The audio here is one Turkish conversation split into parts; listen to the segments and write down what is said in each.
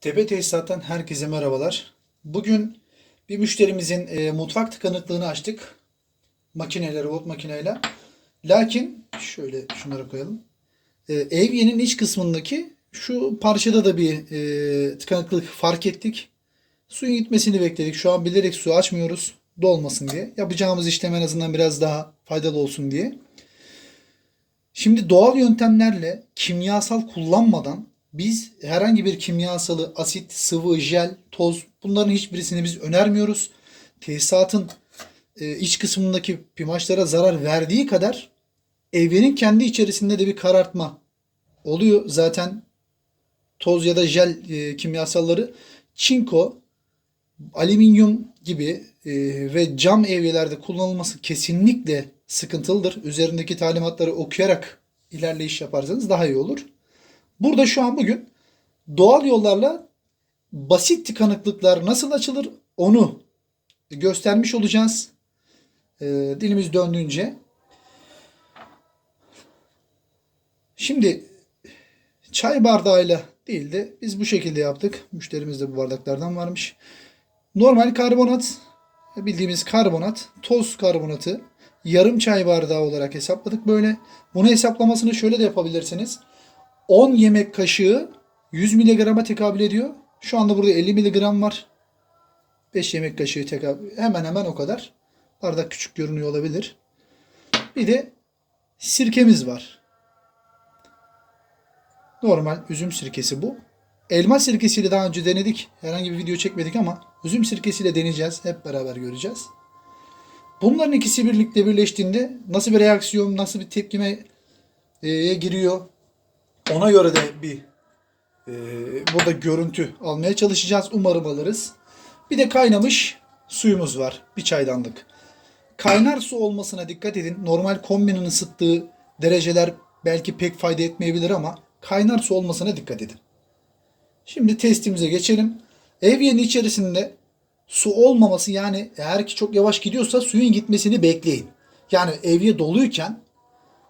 Tepe Tesisat'tan herkese merhabalar. Bugün bir müşterimizin e, mutfak tıkanıklığını açtık. Makineyle, robot makineyle. Lakin şöyle şunları koyalım. E, evyenin iç kısmındaki şu parçada da bir e, tıkanıklık fark ettik. Suyun gitmesini bekledik. Şu an bilerek su açmıyoruz. Dolmasın diye. Yapacağımız işlem en azından biraz daha faydalı olsun diye. Şimdi doğal yöntemlerle kimyasal kullanmadan biz herhangi bir kimyasalı asit, sıvı, jel, toz bunların hiçbirisini biz önermiyoruz. Tesisatın e, iç kısmındaki pimaçlara zarar verdiği kadar evrenin kendi içerisinde de bir karartma oluyor. Zaten toz ya da jel e, kimyasalları çinko, alüminyum gibi e, ve cam evyelerde kullanılması kesinlikle sıkıntılıdır. Üzerindeki talimatları okuyarak ilerleyiş yaparsanız daha iyi olur. Burada şu an bugün doğal yollarla basit tıkanıklıklar nasıl açılır onu göstermiş olacağız. E, dilimiz döndüğünce. Şimdi çay bardağıyla değil de biz bu şekilde yaptık. Müşterimiz de bu bardaklardan varmış. Normal karbonat bildiğimiz karbonat, toz karbonatı yarım çay bardağı olarak hesapladık böyle. Bunu hesaplamasını şöyle de yapabilirsiniz. 10 yemek kaşığı 100 mg'a tekabül ediyor. Şu anda burada 50 mg var. 5 yemek kaşığı tekabül hemen hemen o kadar. Bardak küçük görünüyor olabilir. Bir de sirkemiz var. Normal üzüm sirkesi bu. Elma sirkesiyle daha önce denedik. Herhangi bir video çekmedik ama üzüm sirkesiyle deneyeceğiz. Hep beraber göreceğiz. Bunların ikisi birlikte birleştiğinde nasıl bir reaksiyon, nasıl bir tepkime e, giriyor ona göre de bir e, burada görüntü almaya çalışacağız. Umarım alırız. Bir de kaynamış suyumuz var. Bir çaydanlık. Kaynar su olmasına dikkat edin. Normal kombinin ısıttığı dereceler belki pek fayda etmeyebilir ama kaynar su olmasına dikkat edin. Şimdi testimize geçelim. Evyenin içerisinde su olmaması yani eğer ki çok yavaş gidiyorsa suyun gitmesini bekleyin. Yani evye doluyken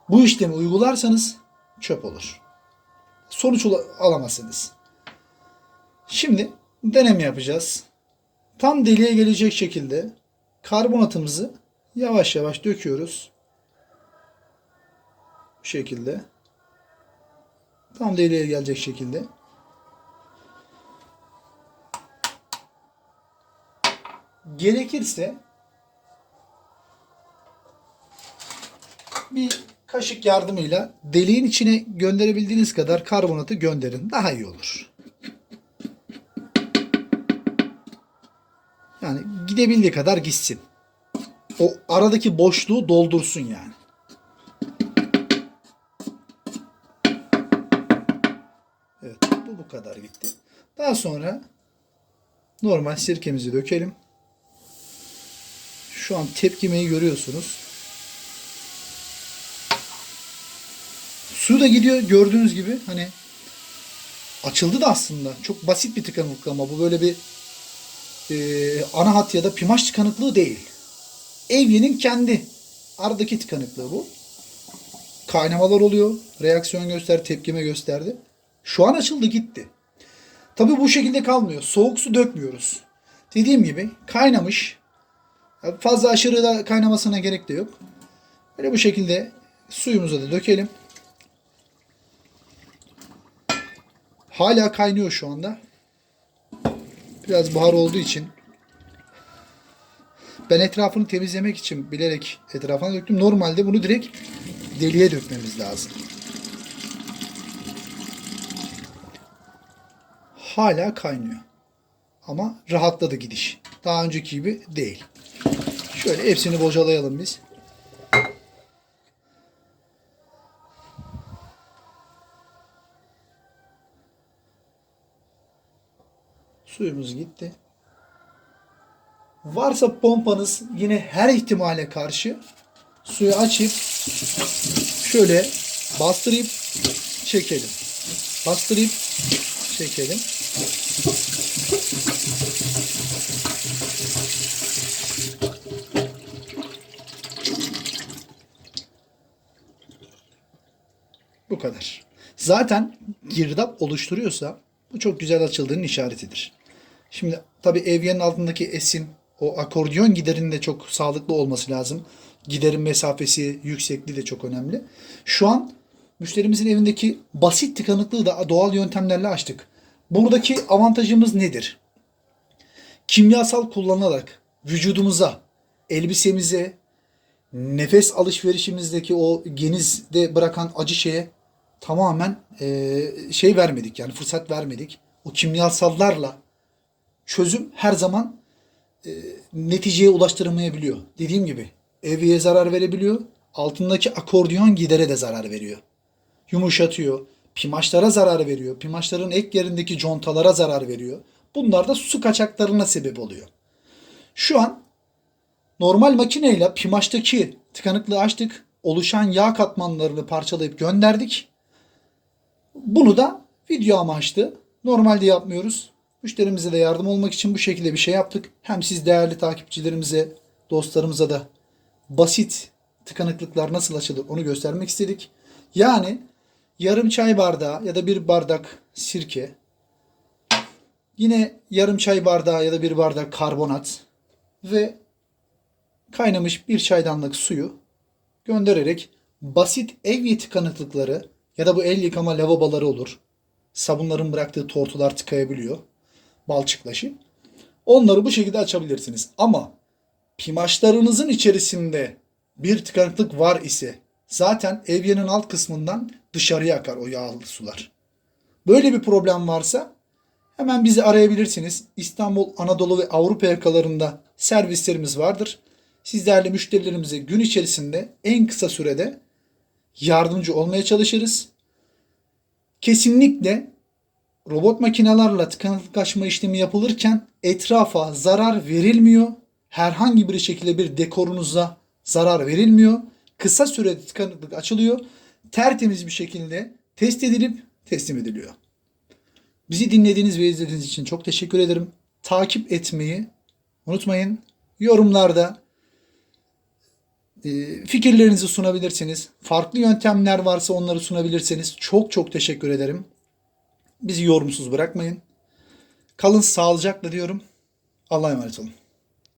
bu işlemi uygularsanız çöp olur sonuç alamazsınız. Şimdi deneme yapacağız. Tam deliğe gelecek şekilde karbonatımızı yavaş yavaş döküyoruz. Bu şekilde. Tam deliğe gelecek şekilde. Gerekirse bir kaşık yardımıyla deliğin içine gönderebildiğiniz kadar karbonatı gönderin. Daha iyi olur. Yani gidebildiği kadar gitsin. O aradaki boşluğu doldursun yani. Evet bu bu kadar gitti. Daha sonra normal sirkemizi dökelim. Şu an tepkimeyi görüyorsunuz. Su da gidiyor gördüğünüz gibi hani açıldı da aslında. Çok basit bir tıkanıklık ama bu böyle bir e, ana hat ya da pimaş tıkanıklığı değil. Evyenin kendi aradaki tıkanıklığı bu. Kaynamalar oluyor. Reaksiyon göster, tepkime gösterdi. Şu an açıldı gitti. Tabi bu şekilde kalmıyor. Soğuk su dökmüyoruz. Dediğim gibi kaynamış. Fazla aşırı da kaynamasına gerek de yok. Böyle bu şekilde suyumuzu da dökelim. Hala kaynıyor şu anda. Biraz buhar olduğu için ben etrafını temizlemek için bilerek etrafına döktüm. Normalde bunu direkt deliğe dökmemiz lazım. Hala kaynıyor. Ama rahatladı gidiş. Daha önceki gibi değil. Şöyle hepsini bocalayalım biz. Suyumuz gitti. Varsa pompanız yine her ihtimale karşı suyu açıp şöyle bastırıp çekelim. Bastırıp çekelim. Bu kadar. Zaten girdap oluşturuyorsa Bu çok güzel açıldığının işaretidir. Şimdi tabii evyenin altındaki esim o akordiyon giderinin de çok sağlıklı olması lazım. Giderin mesafesi, yüksekliği de çok önemli. Şu an müşterimizin evindeki basit tıkanıklığı da doğal yöntemlerle açtık. Buradaki avantajımız nedir? Kimyasal kullanarak vücudumuza, elbisemize, nefes alışverişimizdeki o genizde bırakan acı şeye tamamen eee, şey vermedik yani fırsat vermedik. O kimyasallarla çözüm her zaman e, neticeye ulaştırılmayabiliyor. Dediğim gibi evyeye zarar verebiliyor. Altındaki akordiyon gidere de zarar veriyor. Yumuşatıyor. Pimaçlara zarar veriyor. Pimaçların ek yerindeki contalara zarar veriyor. Bunlar da su kaçaklarına sebep oluyor. Şu an normal makineyle pimaçtaki tıkanıklığı açtık. Oluşan yağ katmanlarını parçalayıp gönderdik. Bunu da video amaçlı normalde yapmıyoruz. Müşterimize de yardım olmak için bu şekilde bir şey yaptık. Hem siz değerli takipçilerimize, dostlarımıza da basit tıkanıklıklar nasıl açılır onu göstermek istedik. Yani yarım çay bardağı ya da bir bardak sirke, yine yarım çay bardağı ya da bir bardak karbonat ve kaynamış bir çaydanlık suyu göndererek basit ev tıkanıklıkları ya da bu el yıkama lavaboları olur. Sabunların bıraktığı tortular tıkayabiliyor. Balçıklaşı. Onları bu şekilde açabilirsiniz. Ama pimaçlarınızın içerisinde bir tıkanıklık var ise zaten evyenin alt kısmından dışarıya akar o yağlı sular. Böyle bir problem varsa hemen bizi arayabilirsiniz. İstanbul, Anadolu ve Avrupa yakalarında servislerimiz vardır. Siz değerli müşterilerimize gün içerisinde en kısa sürede yardımcı olmaya çalışırız. Kesinlikle robot makinelerle tıkanıklık açma işlemi yapılırken etrafa zarar verilmiyor. Herhangi bir şekilde bir dekorunuza zarar verilmiyor. Kısa sürede tıkanıklık açılıyor. Tertemiz bir şekilde test edilip teslim ediliyor. Bizi dinlediğiniz ve izlediğiniz için çok teşekkür ederim. Takip etmeyi unutmayın. Yorumlarda e, fikirlerinizi sunabilirsiniz. Farklı yöntemler varsa onları sunabilirseniz çok çok teşekkür ederim. Bizi yorumsuz bırakmayın. Kalın sağlıcakla diyorum. Allah'a emanet olun.